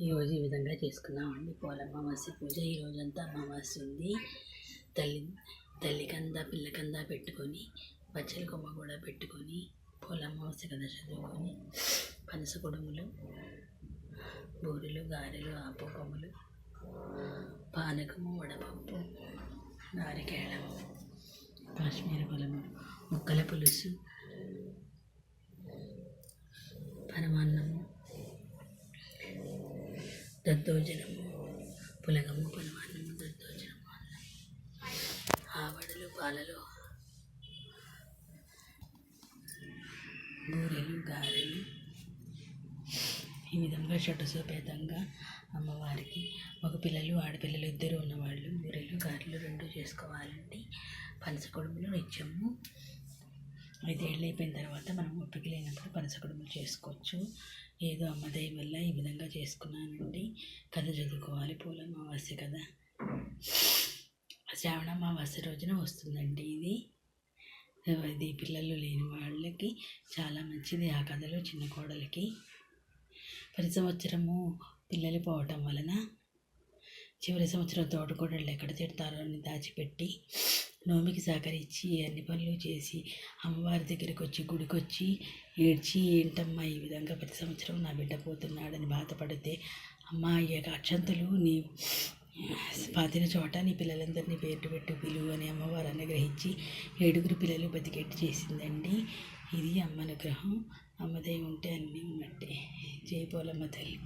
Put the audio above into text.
ఈరోజు ఈ విధంగా చేసుకున్నామండి పోల అమావాస్య పూజ. ఈ రోజంతా అమావాస్య ఉంది. తల్లి తల్లి కంద పిల్ల కంద పెట్టుకొని పచ్చల కొమ్మ కూడా పెట్టుకొని పోల అమావాస్య కథ చదువుకొని పనస కుడుములు బూరెలు గారెలు ఆపు కొమ్ములు పానకము వడపప్పు నారికేళము కాశ్మీర పొలము ముక్కల పులుసు దద్దోజనము పులగము పరమాన్నము దద్దోజనము ఆవడలు పాలలో బూరెలు గారెలు ఈ విధంగా షటసోపేతంగా అమ్మవారికి మగ పిల్లలు ఆడపిల్లలు ఇద్దరు ఉన్నవాళ్ళు బూరెలు గారెలు రెండు చేసుకోవాలండి పనసకొడుములు నిత్యము ఐదేళ్ళు అయిపోయిన తర్వాత మనం ఓపిక లేనప్పుడు పనసకొడుములు చేసుకోవచ్చు. ఏదో అమ్మదయ్య వల్ల ఈ విధంగా చేసుకున్నానండి. కథ చదువుకోవాలి పూల అమావాస్య కదా శ్రావణ అమావాస్య రోజున వస్తుందండి ఇది. ఇది పిల్లలు లేని వాళ్ళకి చాలా మంచిది ఆ కథలో చిన్న కోడలికి. ప్రతి సంవత్సరము పిల్లలు పోవటం వలన చివరి సంవత్సరం తోటకూడళ్ళు ఎక్కడ తిడతారో అని దాచిపెట్టి నోమికి సహకరించి అన్ని పనులు చేసి అమ్మవారి దగ్గరికి వచ్చి గుడికి వచ్చి ఏడ్చి ఏంటమ్మా ఈ విధంగా ప్రతి సంవత్సరం నా బిడ్డ పోతున్నాడని బాధపడితే అమ్మ ఈ యొక్క అక్షంతలు నీ పాతిన చోట నీ పిల్లలందరినీ పేరు పెట్టి పిలువు అని అమ్మవారు అనుగ్రహించి ఏడుగురు పిల్లలు బతికెట్టు చేసిందండి. ఇది అమ్మ అనుగ్రహం అమ్మదై ఉంటే అన్నీ ఉన్నట్టే జై పోలమ్మ తల్లి.